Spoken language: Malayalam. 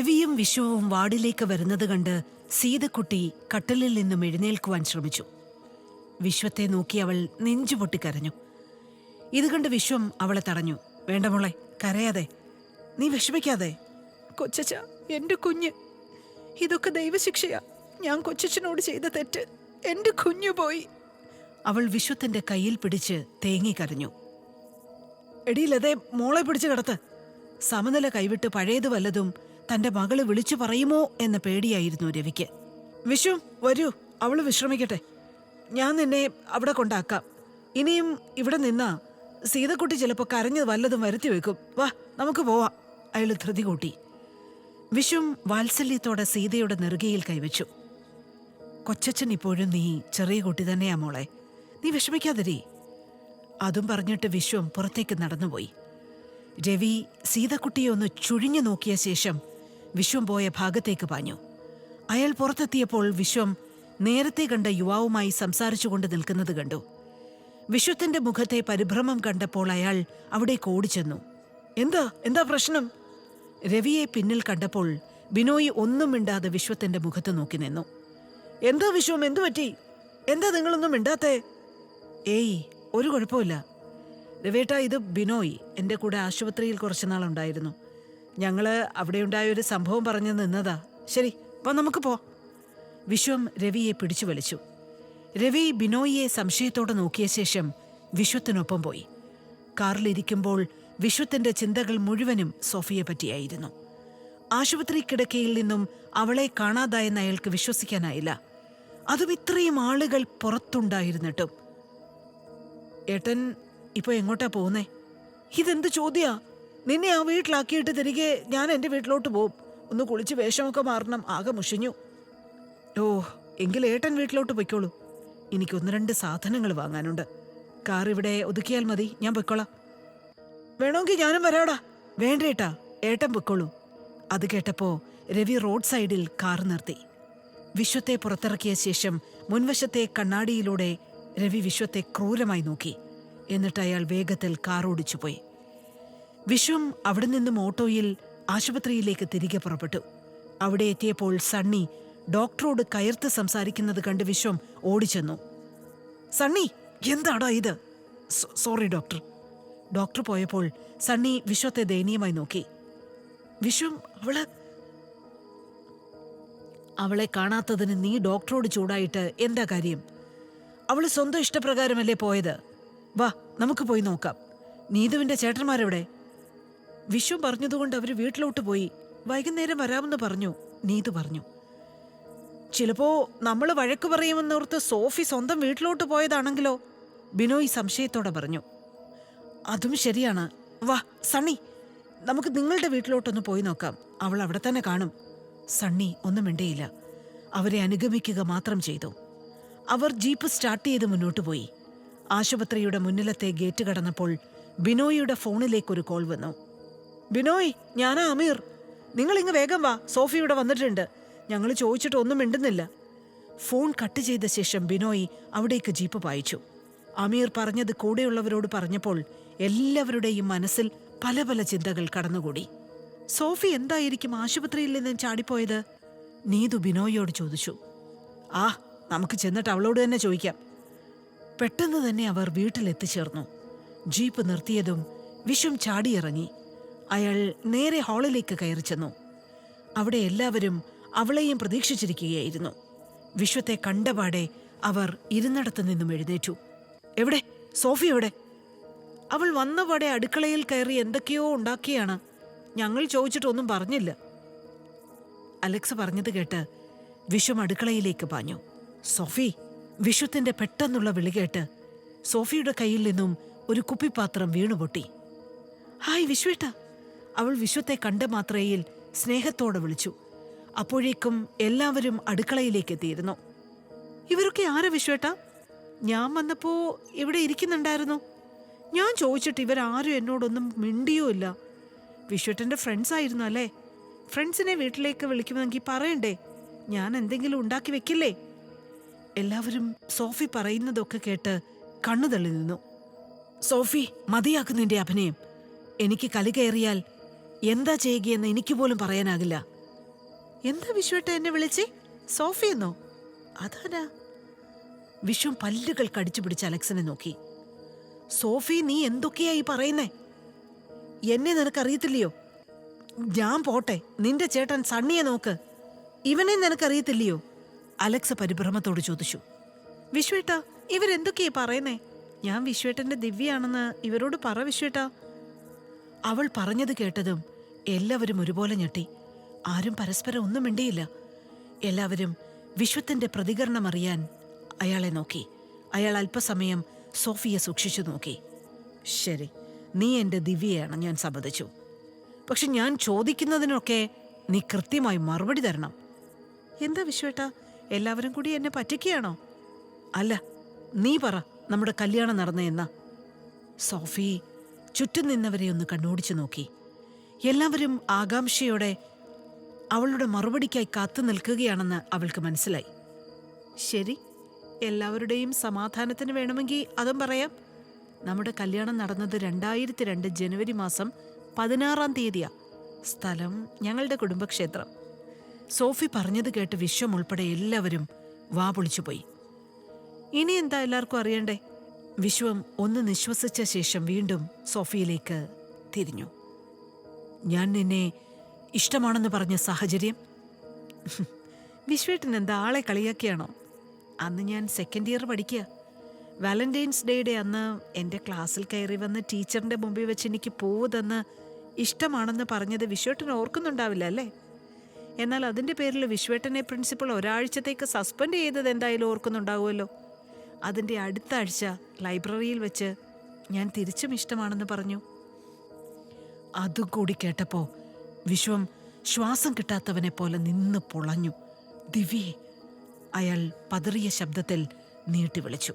രവിയും വിശ്വവും വാർഡിലേക്ക് വരുന്നത് കണ്ട് സീതക്കുട്ടി കട്ടിലിൽ നിന്നും എഴുന്നേൽക്കുവാൻ ശ്രമിച്ചു. വിശ്വത്തെ നോക്കി അവൾ നെഞ്ചു പൊട്ടിക്കരഞ്ഞു. ഇത് കണ്ട് വിശ്വം അവളെ തടഞ്ഞു. വേണ്ട മോളെ കരയാതെ. നീ വിഷമിക്കാതെ. കൊച്ചച്ച എന്റെ കുഞ്ഞ്. ഇതൊക്കെ ദൈവശിക്ഷയാ. ഞാൻ കൊച്ചച്ഛനോട് ചെയ്ത തെറ്റ്. എന്റെ കുഞ്ഞു പോയി. അവൾ വിശ്വത്തിന്റെ കയ്യിൽ പിടിച്ച് തേങ്ങി കരഞ്ഞു. എടിയിലതേ മോളെ പിടിച്ചു കിടത്ത്. സമനില കൈവിട്ട് പഴയത് വല്ലതും തന്റെ മകൾ വിളിച്ചു പറയുമോ എന്ന പേടിയായിരുന്നു രവിക്ക്. വിഷു വരൂ. അവൾ വിശ്രമിക്കട്ടെ. ഞാൻ നിന്നെ അവിടെ കൊണ്ടാക്കാം. ഇനിയും ഇവിടെ നിന്നാ. സീതക്കുട്ടി ചിലപ്പോൾ കരഞ്ഞത് വല്ലതും വരുത്തി വെക്കും. വാ നമുക്ക് പോവാം. അയാൾ ധൃതി കൂട്ടി. വിഷും വാത്സല്യത്തോടെ സീതയുടെ നെറുകയിൽ കൈവച്ചു. കൊച്ചച്ഛൻ ഇപ്പോഴും നീ ചെറിയ കുട്ടി തന്നെയാ മോളെ. നീ വിഷമിക്കാതിരി. അതും പറഞ്ഞിട്ട് വിശ്വം പുറത്തേക്ക് നടന്നുപോയി. രവി സീതക്കുട്ടിയെ ഒന്ന് ചുഴിഞ്ഞു നോക്കിയ ശേഷം വിശ്വം പോയ ഭാഗത്തേക്ക് പാഞ്ഞു. അയാൾ പുറത്തെത്തിയപ്പോൾ വിശ്വം നേരത്തെ കണ്ട യുവാവുമായി സംസാരിച്ചുകൊണ്ട് നിൽക്കുന്നത് കണ്ടു. വിശ്വത്തിന്റെ മുഖത്തെ പരിഭ്രമം കണ്ടപ്പോൾ അയാൾ അവിടേക്ക് ഓടിച്ചെന്നു. എന്താ? എന്താ പ്രശ്നം? രവിയെ പിന്നിൽ കണ്ടപ്പോൾ ബിനോയ് ഒന്നും മിണ്ടാതെ വിശ്വത്തിന്റെ മുഖത്ത് നോക്കി നിന്നു. എന്താ വിശ്വം? എന്തു പറ്റി? എന്താ നിങ്ങളൊന്നും മിണ്ടാത്തേ? ഏയ് ഒരു കുഴപ്പമില്ല. രവേട്ട ഇത് ബിനോയ് എന്റെ കൂടെ ആശുപത്രിയിൽ കുറച്ചു നാളുണ്ടായിരുന്നു ഞങ്ങൾ അവിടെ ഉണ്ടായ ഒരു സംഭവം പറഞ്ഞു നിന്നതാ. ശരി വാ നമുക്ക് പോ വിശ്വം രവിയെ പിടിച്ചു വലിച്ചു. രവി ബിനോയിയെ സംശയത്തോടെ നോക്കിയ ശേഷം വിശ്വത്തിനൊപ്പം പോയി. കാറിലിരിക്കുമ്പോൾ വിശ്വത്തിന്റെ ചിന്തകൾ മുഴുവനും സോഫിയെ പറ്റിയായിരുന്നു. ആശുപത്രി കിടക്കയിൽ നിന്നും അവളെ കാണാതായെന്ന് അയാൾക്ക് വിശ്വസിക്കാനായില്ല. അതും ഇത്രയും ആളുകൾ പുറത്തുണ്ടായിരുന്നിട്ടും. ഏട്ടൻ ഇപ്പൊ എങ്ങോട്ടാ പോകുന്നേ ഇതെന്ത് ചോദ്യാ? നിന്നെ ആ വീട്ടിലാക്കിയിട്ട് തിരികെ ഞാൻ എന്റെ വീട്ടിലോട്ട് പോവും. ഒന്ന് കുളിച്ച് വേഷമൊക്കെ മാറണം. ആകെ മുഷിഞ്ഞു. ഓ എങ്കിൽ ഏട്ടൻ വീട്ടിലോട്ട് പൊയ്ക്കോളൂ. എനിക്ക് ഒന്ന് രണ്ട് സാധനങ്ങൾ വാങ്ങാനുണ്ട്. കാർ ഇവിടെ ഒതുക്കിയാൽ മതി. ഞാൻ പൊയ്ക്കോളാം. വേണമെങ്കിൽ ഞാനും വരാടാ. വേണ്ടേട്ടാ ഏട്ടൻ പൊയ്ക്കോളൂ. അത് കേട്ടപ്പോ രവി റോഡ് സൈഡിൽ കാർ നിർത്തി. വിശ്വത്തെ പുറത്തിറക്കിയ ശേഷം മുൻവശത്തെ കണ്ണാടിയിലൂടെ രവി വിശ്വത്തെ ക്രൂരമായി നോക്കി. എന്നിട്ട് അയാൾ വേഗത്തിൽ കാർ ഓടിച്ചുപോയി. വിശ്വം അവിടെ നിന്നും ഓട്ടോയിൽ ആശുപത്രിയിലേക്ക് തിരികെ പുറപ്പെട്ടു. അവിടെ എത്തിയപ്പോൾ സണ്ണി ഡോക്ടറോട് കയർത്ത് സംസാരിക്കുന്നത് കണ്ട് വിശ്വം ഓടിച്ചെന്നു. സണ്ണി എന്താടാ ഇത്? Sorry doctor. ഡോക്ടർ പോയപ്പോൾ സണ്ണി വിശ്വത്തെ ദയനീയമായി നോക്കി. വിശ്വം അവൾ അവളെ കാണാത്തതിന് നീ ഡോക്ടറോട് ചൂടായിട്ട് എന്താ കാര്യം? അവൾ സ്വന്തം ഇഷ്ടപ്രകാരമല്ലേ പോയത്? വാ നമുക്ക് പോയി നോക്കാം. നീതുവിന്റെ ചേട്ടന്മാരെവിടെ? വിശ്വം പറഞ്ഞതുകൊണ്ട് അവർ വീട്ടിലോട്ട് പോയി. വൈകുന്നേരം വരാമെന്ന് പറഞ്ഞു. നീതു പറഞ്ഞു. ചിലപ്പോ നമ്മൾ വഴക്ക് പറയുമെന്നോർത്ത് സോഫി സ്വന്തം വീട്ടിലോട്ട് പോയതാണെങ്കിലോ? ബിനോയ് സംശയത്തോടെ പറഞ്ഞു. അതും ശരിയാണ്. വാ സണ്ണി. നമുക്ക് നിങ്ങളുടെ വീട്ടിലോട്ടൊന്ന് പോയി നോക്കാം. അവൾ അവിടെ തന്നെ കാണും. സണ്ണി ഒന്നും മിണ്ടിയില്ല. അവരെ അനുഗമിക്കുക മാത്രം ചെയ്തു. അവർ ജീപ്പ് സ്റ്റാർട്ട് ചെയ്ത് മുന്നോട്ട് പോയി. ആശുപത്രിയുടെ മുന്നിലത്തെ ഗേറ്റ് കടന്നപ്പോൾ ബിനോയിയുടെ ഫോണിലേക്കൊരു കോൾ വന്നു. ബിനോയ് ഞാനാ അമീർ. നിങ്ങൾ ഇങ്ങ് വേഗം വാ. സോഫി ഇവിടെ വന്നിട്ടുണ്ട്. ഞങ്ങൾ ചോദിച്ചിട്ടൊന്നും മിണ്ടുന്നില്ല. ഫോൺ കട്ട് ചെയ്ത ശേഷം ബിനോയ് അവിടേക്ക് ജീപ്പ് പായിച്ചു. അമീർ പറഞ്ഞത് കൂടെയുള്ളവരോട് പറഞ്ഞപ്പോൾ എല്ലാവരുടെയും മനസ്സിൽ പല പല ചിന്തകൾ കടന്നുകൂടി. സോഫി എന്തായിരിക്കും ആശുപത്രിയിൽ നിന്ന് ചാടിപ്പോയത്? നീതു ബിനോയോട് ചോദിച്ചു. ആ നമുക്ക് ചെന്നിട്ട് അവളോട് തന്നെ ചോദിക്കാം. പെട്ടെന്ന് തന്നെ അവർ വീട്ടിലെത്തിച്ചേർന്നു. ജീപ്പ് നിർത്തിയതും വിഷും ചാടിയിറങ്ങി. അയാൾ നേരെ ഹാളിലേക്ക് കയറി ചെന്നു. അവിടെ എല്ലാവരും അവളെയും പ്രതീക്ഷിച്ചിരിക്കുകയായിരുന്നു. വിശ്വത്തെ കണ്ടപാടെ അവർ ഇരുന്നിടത്തു നിന്നും എഴുന്നേറ്റു. എവിടെ? സോഫി എവിടെ? അവൾ വന്നപാടെ അടുക്കളയിൽ കയറി എന്തൊക്കെയോ ഉണ്ടാക്കിയാണ്. ഞങ്ങൾ ചോദിച്ചിട്ടൊന്നും പറഞ്ഞില്ല. അലക്സ് പറഞ്ഞത് കേട്ട് വിശ്വം അടുക്കളയിലേക്ക് പാഞ്ഞു. സോഫി വിശ്വത്തിന്റെ പെട്ടെന്നുള്ള വിളി കേട്ട് സോഫിയുടെ കയ്യിൽ നിന്നും ഒരു കുപ്പിപ്പാത്രം വീണുപൊട്ടി. ഹായ് വിശ്വേട്ട. അവൾ വിശ്വത്തെ കണ്ട മാത്രയിൽ സ്നേഹത്തോടെ വിളിച്ചു. അപ്പോഴേക്കും എല്ലാവരും അടുക്കളയിലേക്ക് എത്തിയിരുന്നു. ഇവരൊക്കെ ആരാ വിശ്വേട്ടാ? ഞാൻ വന്നപ്പോ ഇവിടെ ഇരിക്കുന്നുണ്ടായിരുന്നു. ഞാൻ ചോദിച്ചിട്ട് ഇവരാരും എന്നോടൊന്നും മിണ്ടിയോ ഇല്ല. വിശ്വട്ടന്റെ ഫ്രണ്ട്സ് ആയിരുന്നു അല്ലേ? ഫ്രണ്ട്സിനെ വീട്ടിലേക്ക് വിളിക്കുമെങ്കിൽ പറയണ്ടേ? ഞാൻ എന്തെങ്കിലും ഉണ്ടാക്കി വെക്കില്ലേ? എല്ലാവരും സോഫി പറയുന്നതൊക്കെ കേട്ട് കണ്ണു തള്ളി നിന്നു. സോഫി മതിയാക്കുന്നതിന്റെ അഭിനയം. എനിക്ക് കലി കയറിയാൽ എന്താ ചെയ്യുകയെന്ന് എനിക്ക് പോലും പറയാനാകില്ല. എന്താ വിശ്വട്ട എന്നെ വിളിച്ചേ? സോഫിയെന്നോ അതാനാ വിശ്വം പല്ലുകൾ കടിച്ചു പിടിച്ച് അലക്സിനെ നോക്കി. സോഫി നീ എന്തൊക്കെയായി പറയുന്നേ? എന്നെ നിനക്കറിയത്തില്ലയോ? ഞാൻ പോട്ടെ നിന്റെ ചേട്ടൻ സണ്ണിയെ നോക്ക്. ഇവനെ നിനക്കറിയത്തില്ലയോ? അലക്സ പരിഭ്രമത്തോട് ചോദിച്ചു. വിശ്വേട്ട ഇവരെന്തൊക്കെയാ പറയുന്നേ? ഞാൻ വിശ്വേട്ടന്റെ ദിവ്യാണെന്ന് ഇവരോട് പറ വിശ്വേട്ട. അവൾ പറഞ്ഞത് കേട്ടതും എല്ലാവരും ഒരുപോലെ ഞെട്ടി. ആരും പരസ്പരം ഒന്നും മിണ്ടിയില്ല. എല്ലാവരും വിശ്വത്തിന്റെ പ്രതികരണം അറിയാൻ അയാളെ നോക്കി. അയാൾ അല്പസമയം സോഫിയെ സൂക്ഷിച്ചു നോക്കി. ശരി നീ എന്റെ ദിവ്യയാണ് ഞാൻ സമ്മതിച്ചു. പക്ഷെ ഞാൻ ചോദിക്കുന്നതിനൊക്കെ നീ കൃത്യമായി മറുപടി തരണം. എന്താ വിശ്വേട്ട എല്ലാവരും കൂടി എന്നെ പറ്റിക്കുകയാണോ? അല്ല നീ പറ നമ്മുടെ കല്യാണം നടന്ന എന്നാ. സോഫി ചുറ്റും നിന്നവരെ ഒന്ന് കണ്ണോടിച്ചു നോക്കി. എല്ലാവരും ആകാംക്ഷയോടെ അവളുടെ മറുപടിക്കായി കാത്തു നിൽക്കുകയാണെന്ന് അവൾക്ക് മനസ്സിലായി. ശരി എല്ലാവരുടെയും സമാധാനത്തിന് വേണമെങ്കിൽ അതും പറയാം. നമ്മുടെ കല്യാണം നടന്നത് രണ്ടായിരത്തി രണ്ട് ജനുവരി മാസം പതിനാറാം തീയതിയാ. സ്ഥലം ഞങ്ങളുടെ കുടുംബക്ഷേത്രം. സോഫി പറഞ്ഞത് കേട്ട് വിശ്വം ഉൾപ്പെടെ എല്ലാവരും വാ പൊളിച്ചുപോയി. ഇനി എന്താ എല്ലാവർക്കും അറിയണ്ടേ? വിശ്വം ഒന്ന് നിശ്വസിച്ച ശേഷം വീണ്ടും സോഫിയിലേക്ക് തിരിഞ്ഞു. ഞാൻ നിന്നെ ഇഷ്ടമാണെന്ന് പറഞ്ഞ സാഹചര്യം? വിശ്വേട്ടൻ എന്താ ആളെ കളിയാക്കിയാണോ? അന്ന് ഞാൻ സെക്കൻഡ് ഇയർ പഠിക്കുക വാലന്റൈൻസ് ഡേയുടെ അന്ന് എന്റെ ക്ലാസ്സിൽ കയറി വന്ന് ടീച്ചറിന്റെ മുമ്പിൽ വെച്ച് എനിക്ക് പൂവ് തന്ന് ഇഷ്ടമാണെന്ന് പറഞ്ഞത് വിശ്വേട്ടൻ ഓർക്കുന്നുണ്ടാവില്ല അല്ലേ? എന്നാൽ അതിന്റെ പേരിൽ വിശ്വേട്ടനെ പ്രിൻസിപ്പൾ ഒരാഴ്ചത്തേക്ക് സസ്പെൻഡ് ചെയ്തത് എന്തായാലും ഓർക്കുന്നുണ്ടാവുമല്ലോ. അതിന്റെ അടുത്ത ആഴ്ച ലൈബ്രറിയിൽ വെച്ച് ഞാൻ തിരിച്ചും ഇഷ്ടമാണെന്ന് പറഞ്ഞു. അതുകൂടി കേട്ടപ്പോൾ വിശ്വം ശ്വാസം കിട്ടാത്തവനെ പോലെ നിന്ന് പൊളഞ്ഞു. ദിവ്യേ അയാൾ പതറിയ ശബ്ദത്തിൽ നീട്ടി വിളിച്ചു.